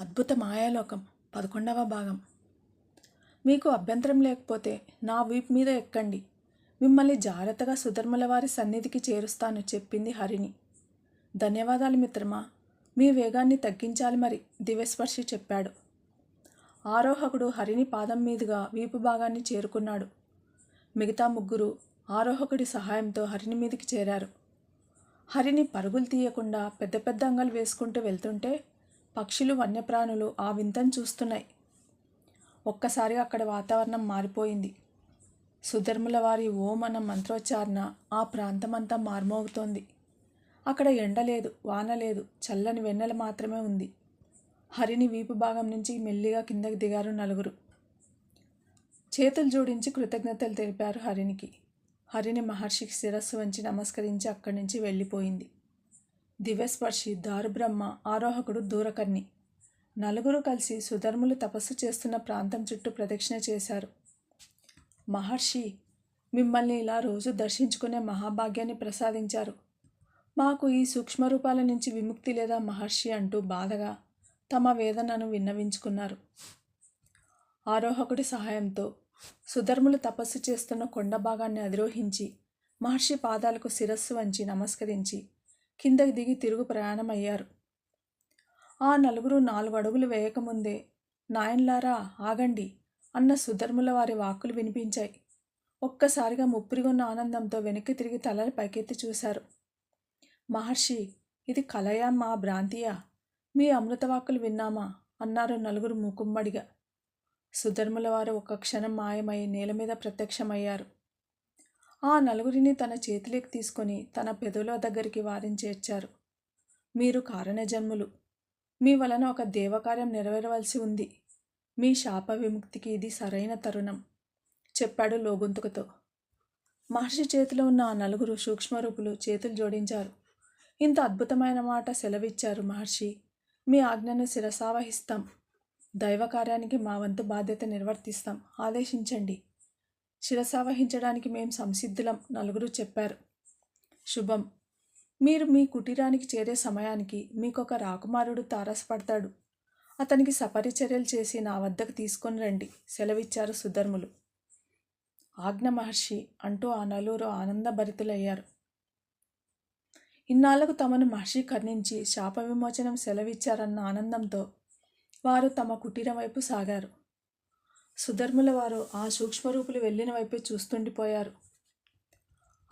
అద్భుత మాయాలోకం పదకొండవ భాగం. మీకు అభ్యంతరం లేకపోతే నా వీపు మీద ఎక్కండి. మిమ్మల్ని జాగ్రత్తగా సుధర్మల వారి సన్నిధికి చేరుస్తాను చెప్పింది హరిణి ధన్యవాదాలు మిత్రమా. మీ వేగాన్ని తగ్గించాలి మరి దివ్యస్పర్శి చెప్పాడు. ఆరోహకుడు హరిణి పాదం మీదుగా వీపు భాగాన్ని చేరుకున్నాడు. మిగతా ముగ్గురు ఆరోహకుడి సహాయంతో హరిణి మీదికి చేరారు. హరిని పరుగులు తీయకుండా పెద్ద పెద్ద అంగలు వేసుకుంటూ వెళ్తుంటే పక్షులు వన్యప్రాణులు ఆ వింతను చూస్తున్నాయి. ఒక్కసారిగా అక్కడ వాతావరణం మారిపోయింది. సుధర్ముల వారి ఓం అన్న మంత్రోచ్చారణ ఆ ప్రాంతమంతా మార్మోగుతోంది. అక్కడ ఎండ లేదు వాన లేదు చల్లని వెన్నెల మాత్రమే ఉంది. హరిని వీపు భాగం నుంచి మెల్లిగా కిందకి దిగారు నలుగురు. చేతులు జోడించి కృతజ్ఞతలు తెలిపారు హరినికి. హరిని మహర్షికి శిరస్సు వంచి నమస్కరించి అక్కడి నుంచి వెళ్ళిపోయింది. దివ్యస్పర్శి దారుబ్రహ్మ ఆరోహకుడు దూరకర్ణి. నలుగురు కలిసి సుధర్ములు తపస్సు చేస్తున్న ప్రాంతం చుట్టూ ప్రదక్షిణ చేశారు. మహర్షి మిమ్మల్ని ఇలా రోజు దర్శించుకునే మహాభాగ్యాన్ని ప్రసాదించారు. మాకు ఈ సూక్ష్మ రూపాల నుంచి విముక్తి లేదా మహర్షి అంటూ బాధగా తమ వేదనను విన్నవించుకున్నారు. ఆరోహకుడి సహాయంతో సుధర్ములు తపస్సు చేస్తున్న కొండ భాగాన్ని అధిరోహించి మహర్షి పాదాలకు శిరస్సు వంచి నమస్కరించి కిందకి దిగి తిరుగు ప్రయాణమయ్యారు. ఆ నలుగురు నాలుగు అడుగులు వేయకముందే నాయన్లారా ఆగండి అన్న సుధర్ముల వారి వాక్కులు వినిపించాయి. ఒక్కసారిగా ముప్పిరిగొన్న ఆనందంతో వెనక్కి తిరిగి తలలు పైకెత్తి చూశారు. మహర్షి ఇది కలయా మా భ్రాంతియా? మీ అమృతవాక్కులు విన్నామా? అన్నారు నలుగురు మూకుమ్మడిగా. సుధర్ముల వారు ఒక్క క్షణం మాయమై నేల మీద ప్రత్యక్షమయ్యారు. ఆ నలుగురిని తన చేతిలోకి తీసుకొని తన పెదవుల దగ్గరికి వారిని చేర్చారు మీరు కారణజన్ములు. మీ వలన ఒక దేవకార్యం నెరవేరవలసి ఉంది. మీ శాప విముక్తికి ఇది సరైన తరుణం. చెప్పాడు లోగొంతుకతో. మహర్షి చేతిలో ఉన్న ఆ నలుగురు సూక్ష్మరూపులు చేతులు జోడించారు. ఇంత అద్భుతమైన మాట సెలవిచ్చారు మహర్షి. మీ ఆజ్ఞను శిరసావహిస్తాం. దైవ కార్యానికి మా వంతు బాధ్యత నిర్వర్తిస్తాం. ఆదేశించండి. శిరసావహించడానికి మేం సంసిద్ధులం నలుగురు చెప్పారు. శుభం. మీరు మీ కుటీరానికి చేరే సమయానికి మీకొక రాకుమారుడు తారసపడతాడు. అతనికి సపరిచర్యలు చేసి నా వద్దకు తీసుకొని రండి సెలవిచ్చారు సుధర్ములు. ఆజ్ఞ మహర్షి అంటూ ఆ నలుగురు ఆనందభరితులయ్యారు. ఇన్నాళ్ళకు తమను మహర్షి కర్ణించి శాప విమోచనం సెలవిచ్చారన్న ఆనందంతో వారు తమ కుటీరం వైపు సాగారు. సుధర్ముల వారు ఆ సూక్ష్మరూపులు వెళ్ళిన వైపే చూస్తుండిపోయారు.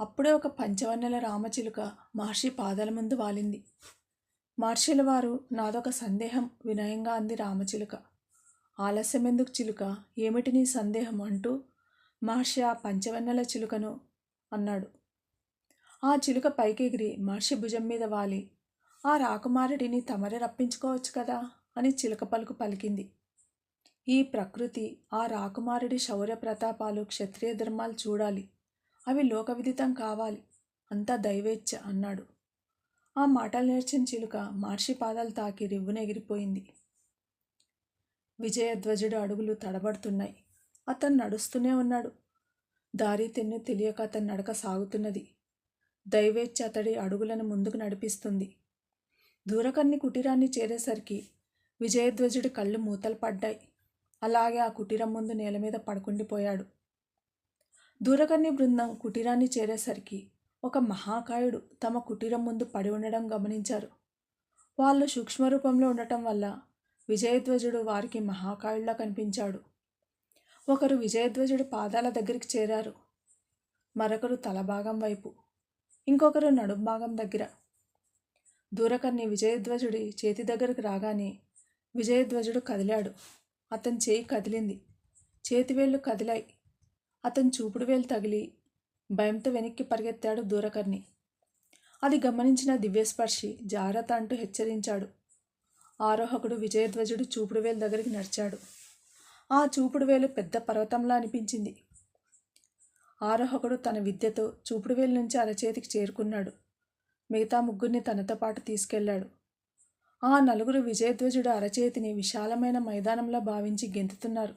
అప్పుడే ఒక పంచవన్నెల రామచిలుక మహర్షి పాదాల ముందు వాలింది. మహర్షుల వారు నాదొక సందేహం వినయంగా అంది రామచిలుక. ఆలస్యం ఎందుకు చిలుక? ఏమిటి నీ సందేహం అంటూ మహర్షి ఆ పంచవన్నెల చిలుకను అన్నాడు. ఆ చిలుక పైకెగిరి మహర్షి భుజం మీద వాలి. ఆ రాకుమారుడిని తమరే రప్పించుకోవచ్చు కదా? అని చిలుక పలుకు పలికింది. ఈ ప్రకృతి ఆ రాకుమారుడి శౌర్య ప్రతాపాలు క్షత్రియ ధర్మాలు చూడాలి. అవి లోకవిదితం కావాలి. అంతా దైవేచ్ఛ అన్నాడు. ఆ మాటలు నేర్చిన చిలుక మహర్షి పాదాలు తాకి రివ్వునెగిరిపోయింది. విజయధ్వజుడు అడుగులు తడబడుతున్నాయి. అతను నడుస్తూనే ఉన్నాడు. దారి తెన్ను తెలియక అతని నడక సాగుతున్నది. దైవేచ్ఛ అతడి అడుగులను ముందుకు నడిపిస్తుంది. దూరకన్ని కుటీరాన్ని చేరేసరికి విజయధ్వజుడి కళ్ళు మూతలు పడ్డాయి. అలాగే ఆ కుటీరం ముందు నేల మీద పడుకుండిపోయాడు. దూరకర్ణి బృందం కుటీరాన్ని చేరేసరికి ఒక మహాకాయుడు తమ కుటీరం ముందు పడి ఉండడం గమనించారు. వాళ్ళు సూక్ష్మరూపంలో ఉండటం వల్ల విజయధ్వజుడు వారికి మహాకాయుడిలా కనిపించాడు. ఒకరు విజయధ్వజుడి పాదాల దగ్గరికి చేరారు. మరొకరు తలభాగం వైపు ఇంకొకరు నడుం భాగం దగ్గర. దూరకర్ణి విజయధ్వజుడి చేతి దగ్గరకు రాగానే విజయధ్వజుడు కదిలాడు. అతని చేయి కదిలింది. చేతివేళ్ళు కదిలాయి. అతని చూపుడు వేలు తగిలి భయంతో వెనక్కి పరిగెత్తాడు దూరకర్ణి. అది గమనించిన దివ్యస్పర్శి జాగ్రత్త అంటూ హెచ్చరించాడు. ఆరోహకుడు విజయధ్వజుడు చూపుడు వేలు దగ్గరికి నడిచాడు. ఆ చూపుడు వేలు పెద్ద పర్వతంలా అనిపించింది. ఆరోహకుడు తన విద్యతో చూపుడు వేలు నుంచి అరచేతికి చేరుకున్నాడు. మిగతా ముగ్గురిని తనతో పాటు తీసుకెళ్ళాడు ఆ నలుగురు విజయధ్వజుడు అరచేతిని విశాలమైన మైదానంలో భావించి గెంతుతున్నారు.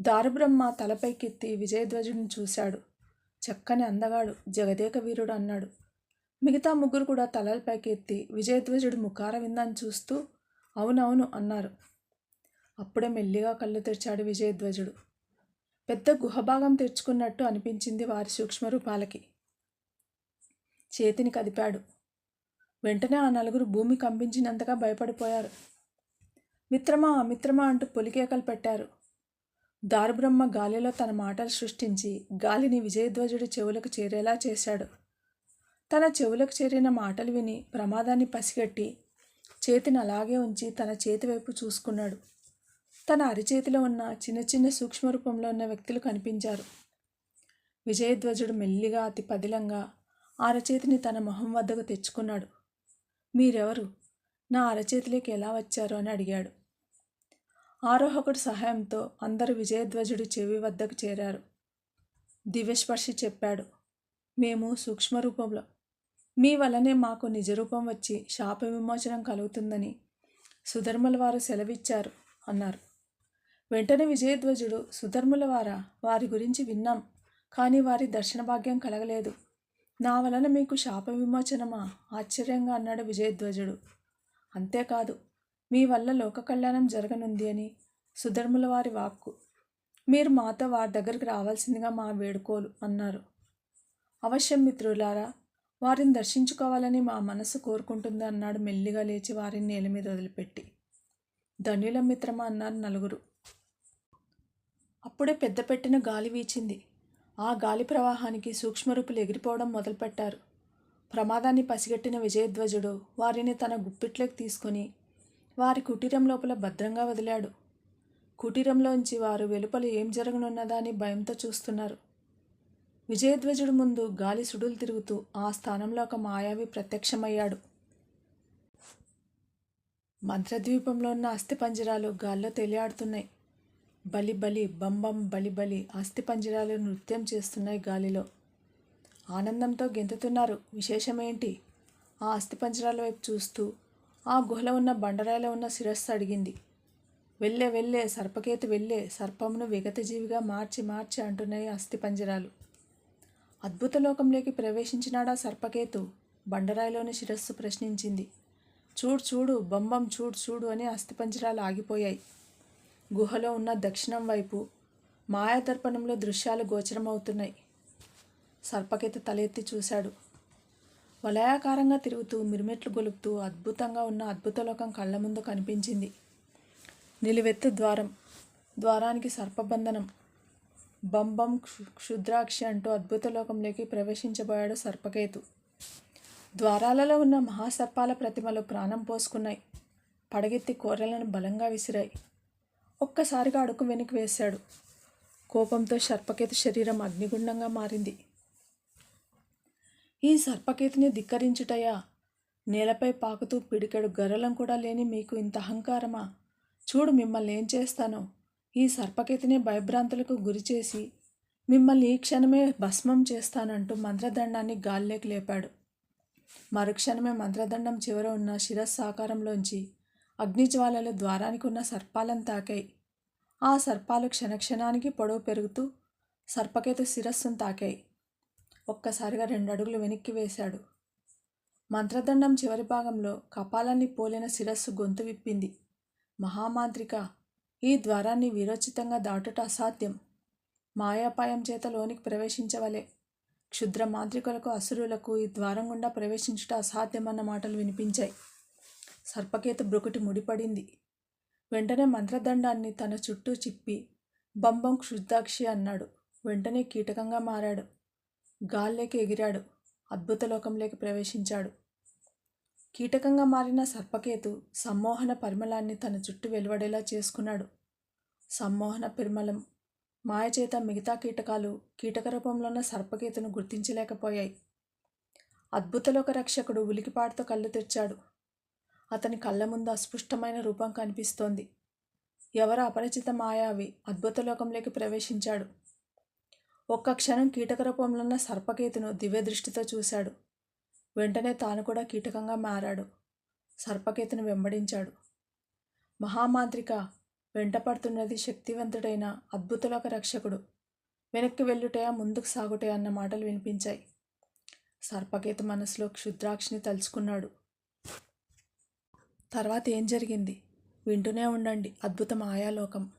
దారుబ్రహ్మ తలపైకెత్తి విజయధ్వజుడిని చూశాడు. చక్కని అందగాడు జగదేక వీరుడు అన్నాడు. మిగతా ముగ్గురు కూడా తలలపైకి ఎత్తి విజయధ్వజుడు ముఖార విందని చూస్తూ అవునవును అన్నారు. అప్పుడే మెల్లిగా కళ్ళు తెరిచాడు విజయధ్వజుడు. పెద్ద గుహభాగం తెరుచుకున్నట్టు అనిపించింది వారి సూక్ష్మరూపాలకి. చేతిని కదిపాడు. వెంటనే ఆ నలుగురు భూమి కంపించినంతగా భయపడిపోయారు. మిత్రమా మిత్రమా అంటూ పొలికేకలు పెట్టారు. దారుబ్రహ్మ గాలిలో తన మాటలు సృష్టించి గాలిని విజయధ్వజుడి చెవులకు చేరేలా చేశాడు. తన చెవులకు చేరిన మాటలు విని ప్రమాదాన్ని పసిగట్టి చేతిని అలాగే ఉంచి తన చేతి వైపు చూసుకున్నాడు. తన అరిచేతిలో ఉన్న చిన్న చిన్న సూక్ష్మ రూపంలో ఉన్న వ్యక్తులు కనిపించారు. విజయధ్వజుడు మెల్లిగా అతి పదిలంగా అరచేతిని తన మొహం వద్దకు తెచ్చుకున్నాడు. మీరెవరు? నా అరచేతిలోకి ఎలా వచ్చారు? అని అడిగాడు. ఆరోహకుడి సహాయంతో అందరూ విజయధ్వజుడి చెవి వద్దకు చేరారు. దివ్యస్పర్శి చెప్పాడు. మేము సూక్ష్మ రూపంలో మీ వల్లనే మాకు నిజరూపం వచ్చి శాప విమోచనం కలుగుతుందని సుధర్మల వారు సెలవిచ్చారు అన్నారు. వెంటనే విజయధ్వజుడు సుధర్ముల వారా? వారి గురించి విన్నాం కానీ వారి దర్శన భాగ్యం కలగలేదు. నా వలన మీకు శాప విమోచనమా? ఆశ్చర్యంగా అన్నాడు విజయధ్వజుడు. అంతేకాదు మీ వల్ల లోక కళ్యాణం జరగనుంది అని సుధర్ముల వారి వాక్కు. మీరు మాతో వారి దగ్గరికి రావాల్సిందిగా మా వేడుకోలు అన్నారు. అవశ్యం మిత్రులారా వారిని దర్శించుకోవాలని మా మనసు కోరుకుంటుంది అన్నాడు మెల్లిగా లేచి వారిని నేల మీద వదిలిపెట్టి. ధన్యుల మిత్రమా అన్నారు నలుగురు. అప్పుడే పెద్ద పెట్టిన గాలి వీచింది. ఆ గాలి ప్రవాహానికి సూక్ష్మరూపులు ఎగిరిపోవడం మొదలుపెట్టారు. ప్రమాదాన్ని పసిగట్టిన విజయధ్వజుడు వారిని తన గుప్పిట్లోకి తీసుకొని వారి కుటీరం లోపల భద్రంగా వదిలాడు. కుటీరంలోంచి వారు వెలుపల ఏం జరగనున్నదా అని భయంతో చూస్తున్నారు. విజయధ్వజుడు ముందు గాలి సుడులు తిరుగుతూ ఆ స్థానంలో ఒక మాయావి ప్రత్యక్షమయ్యాడు. మంత్రద్వీపంలో ఉన్న అస్థిపంజరాలు గాల్లో తేలియాడుతున్నాయి. బలి బలి బంబం బలి బలి అస్థిపంజరాలు నృత్యం చేస్తున్నాయి గాలిలో. ఆనందంతో గెంతుతున్నారు. విశేషమేంటి? ఆ అస్థిపంజరాల వైపు చూస్తూ ఆ గుహలో ఉన్న బండరాయిలో ఉన్న శిరస్సు అడిగింది. వెళ్ళే వెళ్ళే సర్పకేతు వెళ్ళే సర్పమును విగతజీవిగా మార్చి మార్చి అంటున్నాయి అస్థిపంజరాలు అద్భుత లోకంలోకి ప్రవేశించినాడా సర్పకేతు? బండరాయిలోని శిరస్సు ప్రశ్నించింది. చూడు చూడు బొంబం చూడు చూడు అని అస్థిపంజరాలు ఆగిపోయాయి. గుహలో ఉన్న దక్షిణం వైపు మాయాదర్పణంలో దృశ్యాలు గోచరమవుతున్నాయి. సర్పకేత తలెత్తి చూశాడు. వలయాకారంగా తిరుగుతూ మిరుమెట్లు గొలుపుతూ అద్భుతంగా ఉన్న అద్భుతలోకం కళ్ళ ముందు కనిపించింది. నిలువెత్తు ద్వారం. ద్వారానికి సర్పబంధనం. బంబం క్షుద్రాక్షి అంటూ అద్భుతలోకంలోకి ప్రవేశించబోయాడు సర్పకేతు. ద్వారాలలో ఉన్న మహాసర్పాల ప్రతిమలు ప్రాణం పోసుకున్నాయి. పడగెత్తి కూరలను బలంగా విసిరాయి. ఒక్కసారిగా అడుగు వెనక్కి వేశాడు. కోపంతో సర్పకేతు శరీరం అగ్నిగుండంగా మారింది. ఈ సర్పకేతుని ధిక్కరించుటయా? నేలపై పాకుతూ పిడికెడు గర్రలం కూడా లేని మీకు ఇంత అహంకారమా? చూడు మిమ్మల్ని ఏం చేస్తానో. ఈ సర్పకేతునే భయభ్రాంతులకు గురి చేసి మిమ్మల్ని ఈ క్షణమే భస్మం చేస్తానంటూ మంత్రదండాన్ని గాల్లోకి లేపాడు. మరుక్షణమే మంత్రదండం చివర ఉన్న శిరస్సు ఆకారంలోంచి అగ్నిజ్వాలలు ద్వారానికి ఉన్న సర్పాలను తాకాయి. ఆ సర్పాలు క్షణక్షణానికి పొడవు పెరుగుతూ సర్పకేతు శిరస్సును తాకాయి. ఒక్కసారిగా రెండు అడుగులు వెనక్కి వేశాడు. మంత్రదండం చివరి భాగంలో కపాలాన్ని పోలిన శిరస్సు గొంతు విప్పింది. మహామాంత్రిక ఈ ద్వారాన్ని వీరోచితంగా దాటుట అసాధ్యం. మాయాపాయం చేత లోనికి ప్రవేశించవలే. క్షుద్ర మాంత్రికులకు అసురులకు ఈ ద్వారం గుండా ప్రవేశించుట అసాధ్యమన్న మాటలు వినిపించాయి. సర్పకేతు బ్రుకుటి ముడిపడింది. వెంటనే మంత్రదండాన్ని తన చుట్టూ చిప్పి బంబం క్షుద్దాక్షి అన్నాడు. వెంటనే కీటకంగా మారాడు. గాల్లోకి ఎగిరాడు. అద్భుత లోకంలోకి ప్రవేశించాడు. కీటకంగా మారిన సర్పకేతు సమ్మోహన పరిమళాన్ని తన చుట్టూ వెలువడేలా చేసుకున్నాడు. సమ్మోహన పరిమళం మాయచేత మిగతా కీటకాలు కీటక రూపంలో ఉన్న సర్పకేతును గుర్తించలేకపోయాయి. అద్భుతలోక రక్షకుడు ఉలికిపాటుతో కళ్ళు తెచ్చాడు అతని కళ్ళ ముందు అస్పష్టమైన రూపం కనిపిస్తోంది. ఎవరు అపరిచిత మాయావి అద్భుతలోకంలోకి ప్రవేశించాడు. ఒక్క క్షణం కీటకరూపంలో ఉన్న సర్పకేతును దివ్యదృష్టితో చూశాడు. వెంటనే తాను కూడా కీటకంగా మారాడు. సర్పకేతును వెంబడించాడు. మహామాంత్రిక వెంటపడుతున్నది శక్తివంతుడైన అద్భుతలోక రక్షకుడు. వెనక్కి వెళ్ళుటయా ముందుకు సాగుటయా అన్న మాటలు వినిపించాయి. సర్పకేతు మనసులో క్షుద్రాక్షిని తలుచుకున్నాడు. తర్వాత ఏం జరిగింది? వింటూనే ఉండండి. అద్భుత మాయాలోకం